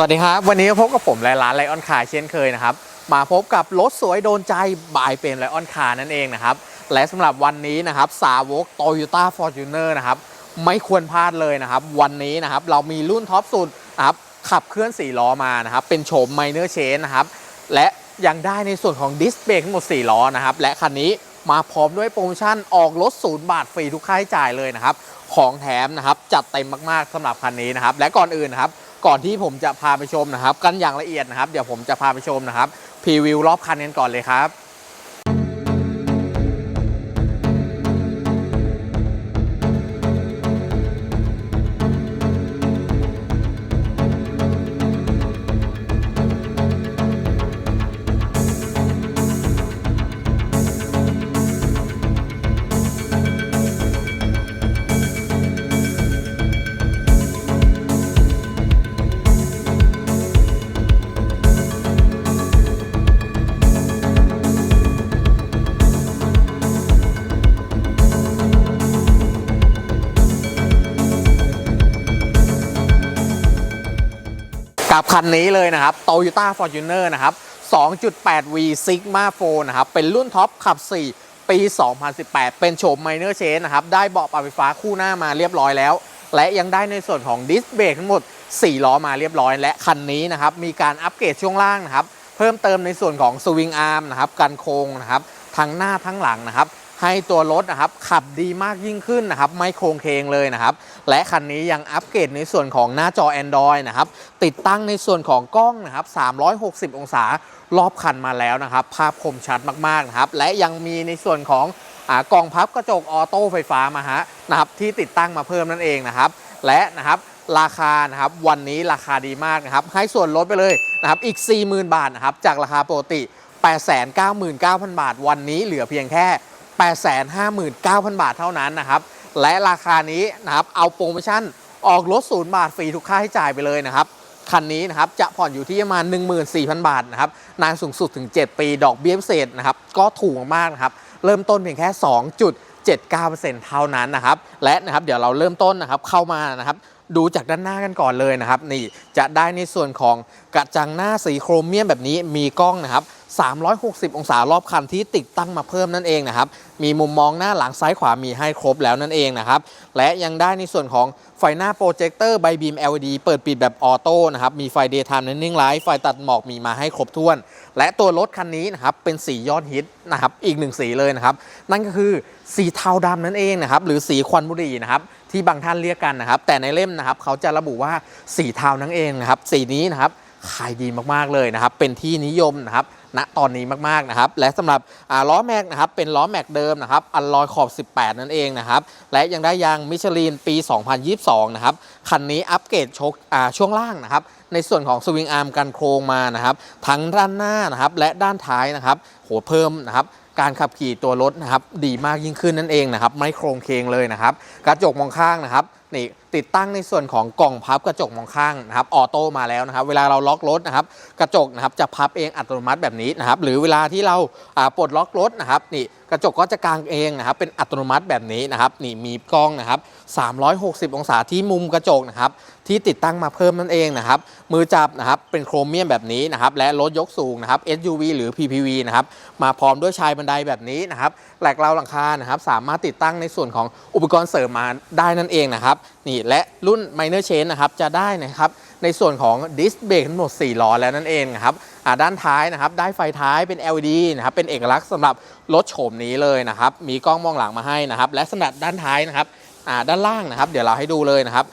สวัสดีครับ วันนี้พบกับผมและร้านไลออนคาร์เช่นเคยนะครับ มาพบกับรถสวยโดนใจบายเป็นไลออนคาร์นั่นเองนะครับ และสำหรับวันนี้นะครับสาวก Toyota Fortuner นะครับ ไม่ควรพลาดเลยนะครับ วันนี้นะครับเรามีรุ่นท็อปสุดนะครับขับเคลื่อน 4 ล้อมานะครับ เป็นโฉม Minor Change นะครับ และยังได้ในส่วนของดิสเบรกทั้งหมด 4 ล้อนะครับ และคันนี้มาพร้อมด้วยโปรโมชั่นออกรถศูนย์บาทฟรีทุกค่าใช้จ่ายเลยนะครับ ของแถมนะครับจัดเต็มมากๆสำหรับคันนี้นะครับ และก่อนอื่นนะครับ ก่อนที่ผมจะพาไปชมนะครับ กันอย่างละเอียดนะครับ เดี๋ยวผมจะพาไปชมนะครับพรีวิวรอบคันกันก่อนเลยครับ กับคันนี้เลยนะครับ Toyota Fortuner นะครับ 2.8V Sigma 4นะครับ เป็นรุ่นท็อปขับ 4 ปี 2018 เป็นโฉม Minor Change นะครับ ได้เบาะปรับไฟฟ้าคู่หน้ามาเรียบร้อยแล้ว และยังได้ในส่วนของดิสเบรกทั้งหมด 4 ล้อมาเรียบร้อย และคันนี้นะครับ มีการอัปเกรดช่วงล่างนะครับ เพิ่มเติมในส่วนของสวิงอาร์มนะครับ กันโค้งนะครับ ทั้งหน้าทั้งหลังนะครับ ให้ตัวรถนะครับขับดีมากยิ่งขึ้นนะครับไม่โครงเคงเลยนะครับ และคันนี้ยังอัปเกรดในส่วนของหน้าจอ Android นะครับติดตั้งในส่วนของกล้องนะครับ 360 องศารอบคันมาแล้วนะครับ ภาพคมชัดมากๆนะครับ และยังมีในส่วนของอกล่องพับกระจกออโต้ไฟฟ้ามาฮะนะครับที่ติดตั้งมาเพิ่มนั่นเองนะครับ และนะครับราคานะครับวันนี้ราคาดีมากนะครับ ให้ส่วนลดไปเลยนะครับอีก 40,000 บาทนะครับจากราคาปกติ 899,000 บาท วันนี้เหลือเพียงแค่ 859,000 บาทเท่านั้นนะครับ และราคานี้นะครับเอาโปรโมชั่นออกรถศูนย์บาทฟรีทุกค่าใช้จ่ายไปเลยนะครับคันนี้นะครับจะผ่อนอยู่ที่ประมาณ 14,000 บาทนะครับนานสูงสุดถึง 7 ปีดอกเบี้ยพิเศษนะครับก็ถูกมากนะครับเริ่มต้นเพียงแค่ 2.79%เท่านั้นนะครับและนะครับเดี๋ยวเราเริ่มต้นนะครับเข้ามานะครับดูจากด้านหน้ากันก่อนเลยนะครับนี่จะได้ในส่วนของกระจังหน้าสีโครเมียมแบบนี้มีกล้องนะครับ 360 องศารอบคันที่ติดตั้งมาเพิ่มนั่นเองนะครับ มีมุมมองหน้าหลังซ้ายขวามีให้ครบแล้วนั่นเองนะครับ และยังได้ในส่วนของไฟหน้าโปรเจคเตอร์ไบบีม LED เปิดปิดแบบออโต้นะครับ มีไฟ Daytime Running Light ไฟตัดหมอกมีมาให้ครบถ้วน และตัวรถคันนี้นะครับ เป็นสียอดฮิตนะครับ อีกหนึ่งสีเลยนะครับ นั่นก็คือสีเทาดำนั่นเองนะครับ หรือสีควันบุหรี่นะครับที่บางท่านเรียกกันนะครับ แต่ในเล่มนะครับเขาจะระบุว่าสีเทานั่นเองนะครับ สีนี้นะครับขายดีมากๆเลยนะครับ เป็นที่นิยมนะครับ ณตอนนี้มากๆนะครับ และสำหรับล้อแม็กนะครับเป็นล้อแม็กเดิมนะครับอัลลอยขอบ 18 นั่นเองนะครับ และยังได้ยางมิชลินปี 2022 นะครับ คันนี้อัปเกรดชกช่วงล่างนะครับ ในส่วนของสวิงอาร์มกันโครงมานะครับ ทั้งด้านหน้านะครับ และด้านท้ายนะครับ โหเพิ่มนะครับการขับขี่ตัวรถนะครับดีมากยิ่งขึ้นนั่นเองนะครับ ไม่โครงเคงเลยนะครับ กระจกมองข้างนะครับนี่ติดตั้งในส่วนของกล่องพับกระจกมองข้างนะครับออโต้มาแล้วนะครับ เวลาเราล็อกรถนะครับกระจกนะครับจะพับเองอัตโนมัติแบบนี้นะครับหรือเวลาที่เราปลดล็อกรถนะครับนี่กระจกก็จะกางเองนะครับเป็นอัตโนมัติแบบนี้นะครับนี่มีกล้องนะครับ360 องศาที่มุมกระจกนะครับที่ติดตั้งมาเพิ่มนั่นเองนะครับมือจับนะครับเป็นโครเมียมแบบนี้นะครับและรถยกสูงนะครับ SUV หรือ PPV นะครับมาพร้อมด้วยชายบันไดแบบนี้นะครับแหลกราวหลังคานะครับสามารถติดตั้งในส่วนของอุปกรณ์เสริมมาได้นั่นเองนะครับ นี่และรุ่น Minor Change นะครับจะได้นะครับในส่วนของดิสเบรกทั้งหมด 4 ล้อแล้วนั่นเองครับด้านท้ายนะครับได้ไฟท้ายเป็น LED นะครับเป็นเอกลักษณ์สำหรับรถโฉมนี้เลยนะครับมีกล้องมองหลังมาให้นะครับและสำหรับด้านท้ายนะครับด้านล่างนะครับ เดี๋ยวเราให้ดูเลยนะครับ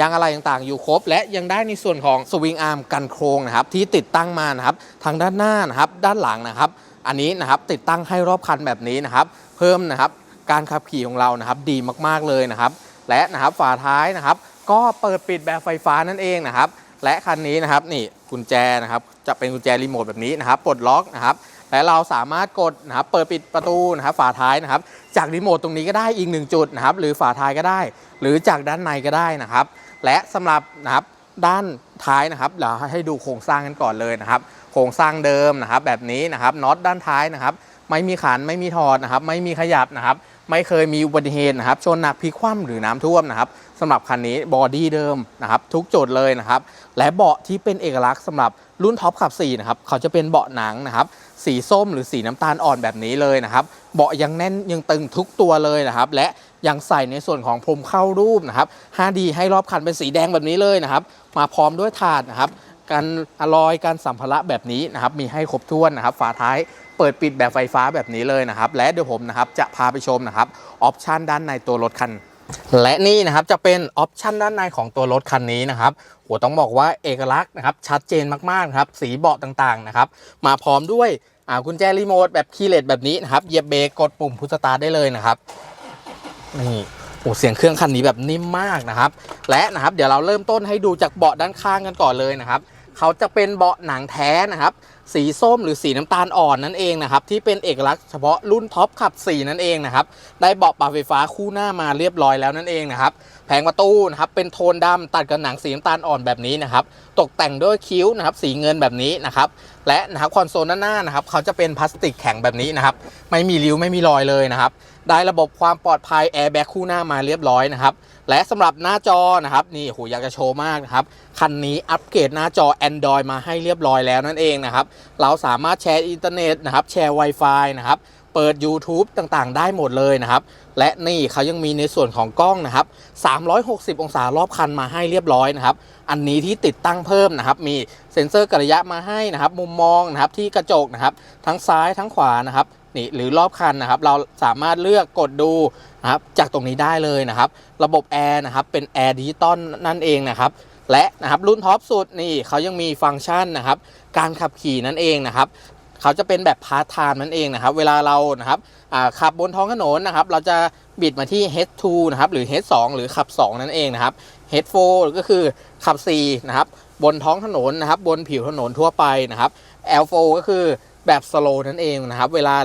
ยางอะไรต่างๆอยู่ครบ และยังได้ในส่วนของสวิงอาร์มกันโครงนะครับที่ติดตั้งมานะครับทางด้านหน้านะครับด้านหลังนะครับ อันนี้นะครับติดตั้งให้รอบคันแบบนี้นะครับเพิ่มนะครับการขับขี่ของเรานะครับดีมากๆเลยนะครับ และนะครับฝาท้ายนะครับ ก็เปิดปิดแบบไฟฟ้านั่นเองนะครับ และคันนี้นะครับนี่กุญแจนะครับจะเป็นกุญแจรีโมทแบบนี้นะครับปลดล็อกนะครับและเราสามารถกดนะครับเปิดปิดประตูนะครับฝาท้ายนะครับ จากรีโมทตรงนี้ก็ได้อีกหนึ่งจุดนะครับหรือฝาท้ายก็ได้ หรือจากด้านในก็ได้นะครับ และสำหรับนะครับด้านท้ายนะครับเราให้ดูโครงสร้างกันก่อนเลยนะครับ โครงสร้างเดิมนะครับแบบนี้นะครับน็อตด้านท้ายนะครับ ไม่มีขันไม่มีถอดนะครับ ไม่มีขยับนะครับ ไม่เคยมีอุบัติเหตุนะครับชนหนักพลิกคว่ำหรือน้ำท่วมนะครับสำหรับคันนี้บอดี้เดิมนะครับทุกจุดเลยนะครับและเบาะที่เป็นเอกลักษณ์สำหรับรุ่นท็อปขับ4นะครับเขาจะเป็นเบาะหนังนะครับสีส้มหรือสีน้ำตาลอ่อนแบบนี้เลยนะครับเบาะยังแน่นยังตึงทุกตัวเลยนะครับและยังใส่ในส่วนของพรมเข้ารูปนะครับ 5D ให้รอบคันเป็นสีแดงแบบนี้เลยนะครับมาพร้อมด้วยถาดนะครับ การอลอยการสัมภาระแบบนี้นะครับมีให้ครบถ้วนนะครับฝาท้ายเปิดปิดแบบไฟฟ้าแบบนี้เลยนะครับ และเดี๋ยวผมนะครับจะพาไปชมนะครับออปชันด้านในตัวรถคัน และนี่นะครับจะเป็นออปชันด้านในของตัวรถคันนี้นะครับโหต้องบอกว่าเอกลักษณ์นะครับชัดเจนมากๆนะครับสีเบาะต่างๆนะครับมาพร้อมด้วยอ่ากุญแจรีโมทแบบคีย์เลสแบบนี้นะครับเหยียบเบรกกดปุ่มพุชสตาร์ได้เลยนะครับนี่โอ้เสียงเครื่องคันนี้แบบนิ่มมากนะครับ และนะครับเดี๋ยวเราเริ่มต้นให้ดูจากเบาะด้านข้างกันก่อนเลยนะครับ เขาจะเป็นเบาะหนังแท้นะครับ สีส้มหรือสีน้ำตาลอ่อนนั่นเองนะครับ ที่เป็นเอกลักษณ์เฉพาะรุ่นท็อปขับ 4 นั่นเองนะครับ ได้เบาะปรับไฟฟ้าคู่หน้ามาเรียบร้อยแล้วนั่นเองนะครับ แผงประตูนะครับเป็นโทนดำตัดกับหนังสีน้ำตาลอ่อนแบบนี้นะครับ ตกแต่งด้วยคิ้วนะครับ สีเงินแบบนี้นะครับ และนะครับคอนโซลด้านหน้านะครับเขาจะเป็นพลาสติกแข็งแบบนี้นะครับ ไม่มีริ้วไม่มีรอยเลยนะครับ ได้ระบบความปลอดภัยแอร์แบ็กคู่หน้ามาเรียบร้อยนะครับ และสำหรับหน้าจอนะครับนี่โหอยากจะโชว์มากนะครับ คันนี้อัปเกรดหน้าจอ Android มาให้เรียบร้อยแล้วนั่นเองนะครับ เราสามารถแชร์อินเทอร์เน็ตนะครับแชร์ Wi-Fi นะครับ เปิด YouTube ต่างๆ ได้หมดเลยนะครับ และนี่เขายังมีในส่วนของกล้องนะครับ 360 องศารอบคันมาให้เรียบร้อยนะครับ อันนี้ที่ติดตั้งเพิ่มนะครับ มีเซ็นเซอร์กระยะมาให้นะครับ มุมมองนะครับที่กระจกนะครับ ทั้งซ้ายทั้งขวานะครับนี่หรือรอบคันนะครับ เราสามารถเลือกกดดูนะครับจากตรงนี้ได้เลยนะครับ ระบบแอร์นะครับเป็นแอร์ดิจิตอลนั่นเองนะครับและนะครับรุ่นท็อปสุดนี่เขายังมีฟังก์ชันนะครับ การขับขี่นั่นเองนะครับ เขาจะเป็นแบบพาร์ทไทม์นั่นเองนะครับ เวลาเรานะครับขับบนท้องถนนนะครับ เราจะบิดมาที่ H2 นะครับ หรือ H2 หรือขับ 2 นั่นเองนะครับ H4 ก็คือขับ 4 นะครับ บนท้องถนนนะครับ บนผิวถนนทั่วไปนะครับ L4 ก็คือแบบสโลนั่นเองนะครับ เวลา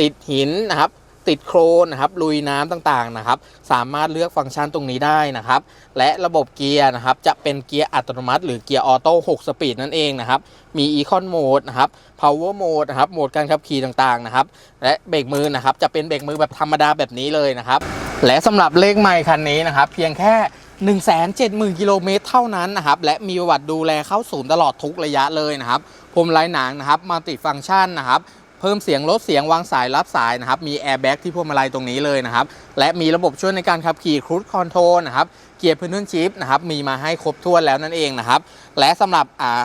ติดหินนะครับ ติดโครนนะครับลุยน้ำต่างๆนะครับ สามารถเลือกฟังก์ชันตรงนี้ได้นะครับ และระบบเกียร์นะครับจะเป็นเกียร์อัตโนมัติ หรือเกียร์ออโต้6สปีดนั่นเองนะครับ มี Econ Mode นะครับ Power Mode นะครับโหมดการขับขี่ต่างๆนะครับ และเบรกมือนะครับจะเป็นเบรกมือแบบธรรมดาแบบนี้เลยนะครับ และสำหรับเลขไมค์คันนี้นะครับ เพียงแค่170,000 กิโลเมตรเท่านั้นนะครับ และมีประวัติดูแลเข้าศูนย์ตลอดทุกระยะเลยนะครับพรมลายหนังนะครับมัลติฟังก์ชันนะครับ พิ่มเสียงลดเสียงวางสายรับสายนะครับมีแอร์แบ็กที่พวงมาลัยตรงนี้เลยนะครับและมีระบบช่วยในการขับขี่ครู i คอนโทรลนะครับเกียร์พื้นชิปนะครับมีมาให้ครบถ้วนแล้วนั่นเองนะครับและสำหรับอ่า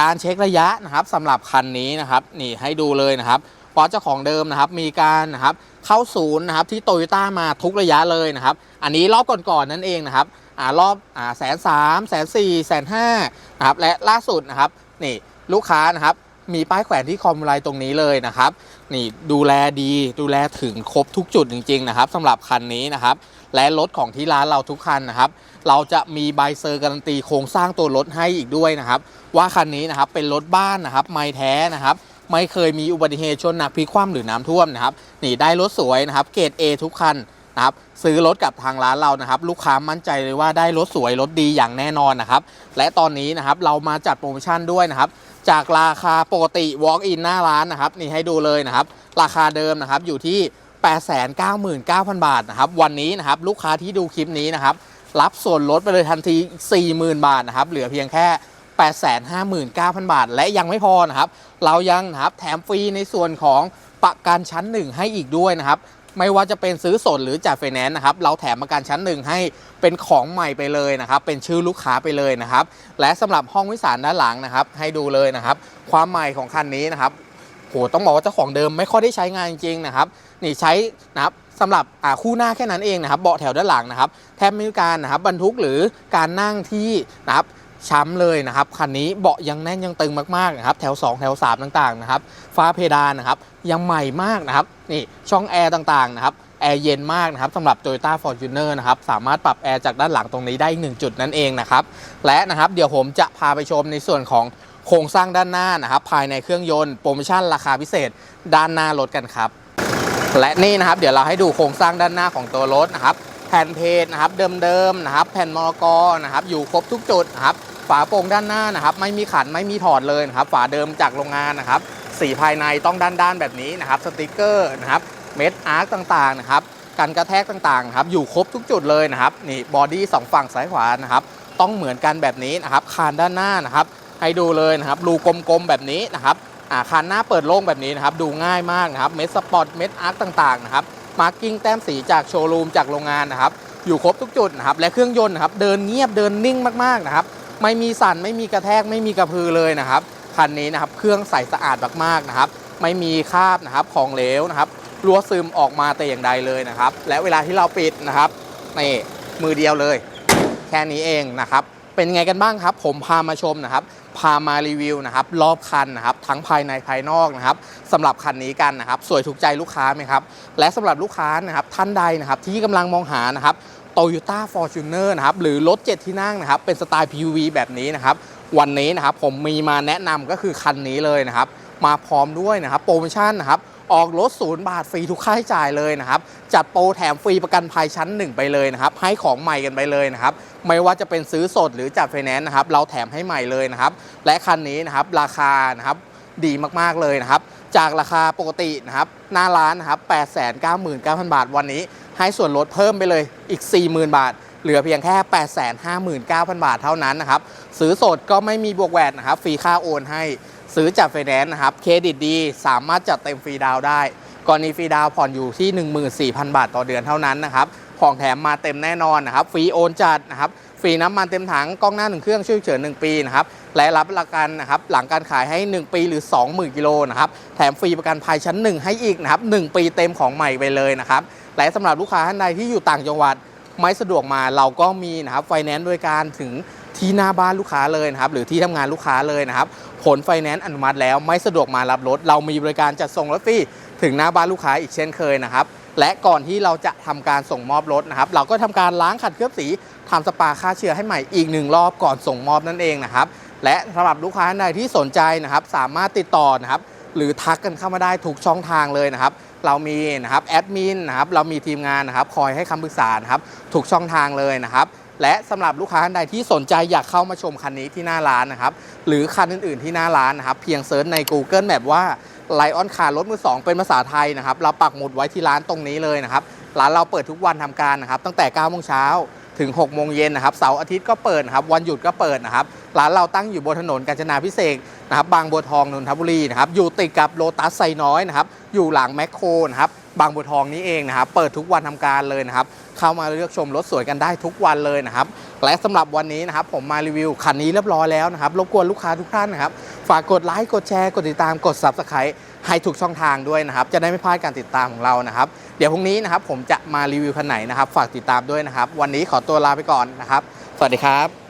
การเช็คระยะนะครับสำหรับคันนี้นะครับนี่ให้ดูเลยนะครับเพราะเจ้าของเดิมนะครับมีการนะครับเข้าศูนย์นะครับที่โตโยต้ามาทุกระยะเลยนะครับอันนี้รอบก่อนๆนั่นเองนะครับอ่ารอบอ่าแสนสามแสนสี่แสนห้านะครับและล่าสุดนะครับนี่ลูกค้านะครับ มีป้ายแขวนที่คอมไลน์ตรงนี้เลยนะครับ นี่ดูแลดีดูแลถึงครบทุกจุดจริง ๆ นะครับสำหรับคันนี้นะครับ และรถของที่ร้านเราทุกคันนะครับ เราจะมีใบเซอร์การันตีโครงสร้างตัวรถให้อีกด้วยนะครับ ว่าคันนี้นะครับเป็นรถบ้านนะครับ ไม่แท้นะครับไม่เคยมีอุบัติเหตุชนหนักพลิกคว่ำหรือน้ำท่วมนะครับนี่ได้รถสวยนะครับ เกรด A ทุกคันนะครับซื้อรถกับทางร้านเรานะครับ ลูกค้ามั่นใจเลยว่าได้รถสวยรถดีอย่างแน่นอนนะครับ และตอนนี้นะครับเรามาจัดโปรโมชั่นด้วยนะครับ จากราคาปกติ walk in หน้าร้านนะครับนี่ให้ดูเลยนะครับ ราคาเดิมนะครับอยู่ที่ 899,000 บาทนะครับวันนี้นะครับลูกค้าที่ดูคลิปนี้นะครับรับส่วนลดไปเลยทันที 40,000 บาทนะครับเหลือเพียงแค่ 859,000 บาท และยังไม่พอนะครับ เรายังนะครับแถมฟรีในส่วนของประกันชั้นหนึ่งให้อีกด้วยนะครับ ไม่ว่าจะเป็นซื้อสดหรือจัดไฟแนนซ์นะครับเราแถมประกันชั้นหนึ่งให้เป็นของใหม่ไปเลยนะครับเป็นชื่อลูกค้าไปเลยนะครับและสำหรับห้องวิสานด้านหลังนะครับให้ดูเลยนะครับความใหม่ของคันนี้นะครับโหต้องบอกว่าเจ้าของเดิมไม่ค่อยได้ใช้งานจริงๆนะครับนี่ใช้นะครับสำหรับคู่หน้าแค่นั้นเองนะครับเบาะแถวด้านหลังนะครับแทบไม่มีการนะครับบรรทุกหรือการนั่งที่นะครับ ช้ำเลยนะครับคันนี้เบาะยังแน่นยังตึงมากๆนะครับแถว 2 แถว 3 ต่างๆนะครับฟ้าเพดานนะครับยังใหม่มากนะครับนี่ช่องแอร์ต่างๆนะครับแอร์เย็นมากนะครับสำหรับ Toyota Fortuner นะครับสามารถปรับแอร์จากด้านหลังตรงนี้ได้อีกหนึ่งจุดนั่นเองนะครับและนะครับเดี๋ยวผมจะพาไปชมในส่วนของโครงสร้างด้านหน้านะครับภายในเครื่องยนต์โปรโมชั่นราคาพิเศษด้านหน้ารถกันครับ และนี่นะครับเดี๋ยวเราให้ดูโครงสร้างด้านหน้าของตัวรถนะครับแผ่นเพจนะครับเดิมๆนะครับแผ่นมรกรนะครับอยู่ครบทุกจุดนะครับ ฝาโปร่งด้านหน้านะครับ ไม่มีขันไม่มีถอดเลยนะครับ ฝาเดิมจากโรงงานนะครับ สีภายในต้องด้านๆแบบนี้นะครับ สติกเกอร์นะครับ เม็ดอาร์คต่างๆนะครับการกระแทกต่างๆครับอยู่ครบทุกจุดเลยนะครับนี่บอดี้สองฝั่งซ้ายขวานะครับ ต้องเหมือนกันแบบนี้นะครับ คานด้านหน้านะครับ ให้ดูเลยนะครับรูกลมๆแบบนี้นะครับอาคานหน้าเปิดโล่งแบบนี้นะครับ ดูง่ายมากนะครับ เม็ดสปอตเม็ดอาร์คต่างๆนะครับมาร์กิ้งแต้มสีจากโชว์รูมจากโรงงานนะครับ อยู่ครบทุกจุดนะครับ และเครื่องยนต์นะครับ เดินเงียบเดินนิ่งมากๆนะครับ ไม่มีสั่นไม่มีกระแทกไม่มีกระพือเลยนะครับคันนี้นะครับเครื่องใสสะอาดมากๆนะครับ ไม่มีคราบนะครับของเหลวนะครับรั่วซึมออกมาแต่อย่างใดเลยนะครับ และเวลาที่เราปิดนะครับนี่มือเดียวเลย แค่นี้เองนะครับ เป็นไงกันบ้างครับ ผมพามาชมนะครับ พามารีวิวนะครับรอบคันนะครับทั้งภายในภายนอกนะครับสำหรับคันนี้กันนะครับ สวยถูกใจลูกค้าไหมครับ และสำหรับลูกค้านะครับท่านใดนะครับที่กำลังมองหานะครับ Toyota Fortuner นะครับหรือรถ7ที่นั่งนะครับเป็นสไตล์ PUV แบบนี้นะครับวันนี้นะครับผมมีมาแนะนำก็คือคันนี้เลยนะครับมาพร้อมด้วยนะครับโปรโมชั่นนะครับออกรถศูนย์บาทฟรีทุกค่าใช้จ่ายเลยนะครับ จัดโปรแถมฟรีประกันภัยชั้น 1 ไปเลยนะครับ ให้ของใหม่กันไปเลยนะครับ ไม่ว่าจะเป็นซื้อสดหรือจัดไฟแนนซ์นะครับ เราแถมให้ใหม่เลยนะครับ และคันนี้นะครับราคานะครับดีมากๆเลยนะครับ จากราคาปกตินะครับหน้าร้านนะครับ 899,000 บาทวันนี้ ให้ส่วนลดเพิ่มไปเลยอีก 40,000 บาท เหลือเพียงแค่ 859,000 บาทเท่านั้นนะครับ ซื้อสดก็ไม่มีบวกแวดนะครับฟรีค่าโอนให้ซื้อจากไฟแนนซ์นะครับเครดิตดี สามารถจัดเต็มฟรีดาวได้กรณีฟรีดาวผ่อนอยู่ที่ 14,000 บาทต่อเดือนเท่านั้นนะครับของแถมมาเต็มแน่นอนนะครับฟรีโอนจัดนะครับฟรีน้ำมันเต็มถังกล้องหน้า1เครื่องช่วยเฉือน1ปีนะครับและรับประกันนะครับหลังการขายให้ 1 ปีหรือ 20,000 กิโลนะครับแถมฟรีประกันภัยชั้น 1 ให้อีกนะครับ1ปีเต็มของใหม่ไปเลยนะครับ และสำหรับลูกค้าท่านใดที่อยู่ต่างจังหวัดไม่สะดวกมาเราก็มีนะครับไฟแนนซ์โดยการถึงที่หน้าบ้านลูกค้าเลยนะครับหรือที่ทำงานลูกค้าเลยนะครับผลไฟแนนซ์อนุมัติแล้วไม่สะดวกมารับรถ เรามีบริการจัดส่งรถฟรีถึงหน้าบ้านลูกค้าอีกเช่นเคยนะครับ และก่อนที่เราจะทำการส่งมอบรถนะครับ เราก็ทำการล้างขัดเคลือบสีทำสปาฆ่าเชื้อให้ใหม่อีกหนึ่งรอบก่อนส่งมอบนั่นเองนะครับและสำหรับลูกค้าท่านใดที่สนใจนะครับ สามารถติดต่อนะครับหรือทักกันเข้ามาได้ทุกช่องทางเลยนะครับ เรามีนะครับแอดมินนะครับเรามีทีมงานนะครับคอยให้คำปรึกษานะครับถูกช่องทางเลยนะครับและสำหรับลูกค้าท่านใดที่สนใจอยากเข้ามาชมคันนี้ที่หน้าร้านนะครับ หรือคันอื่น ๆที่หน้าร้านนะครับ เพียงเซิร์ชใน Google Map ว่าไลออนคาร์รถมือสองเป็นภาษาไทยนะครับ เราปักหมุดไว้ที่ร้านตรงนี้เลยนะครับ ร้านเราเปิดทุกวันทำการนะครับ ตั้งแต่9โมงเช้า ถึง6โมงเย็นนะครับเสาร์อาทิตย์ก็เปิดครับวันหยุดก็เปิดนะครับร้านเราตั้งอยู่บนถนนกาญจนาพิเศษนะครับบางบัวทองนนทบุรีนะครับอยู่ติดกับโลตัสไซน้อยนะครับอยู่หลังแมคโครนะครับบางบัวทองนี้เองนะครับเปิดทุกวันทำการเลยนะครับเข้ามาเลือกชมรถสวยกันได้ทุกวันเลยนะครับและสำหรับวันนี้นะครับผมมารีวิวคันนี้เรียบร้อยแล้วนะครับรบกวนลูกค้าทุกท่านนะครับฝากกดไลค์กดแชร์กดติดตามกด Subscribe ให้ทุกช่องทางด้วยนะครับ จะได้ไม่พลาดการติดตามของเรานะครับ เดี๋ยวพรุ่งนี้นะครับผมจะมารีวิวคันไหนนะครับ ฝากติดตามด้วยนะครับ วันนี้ขอตัวลาไปก่อนนะครับ สวัสดีครับ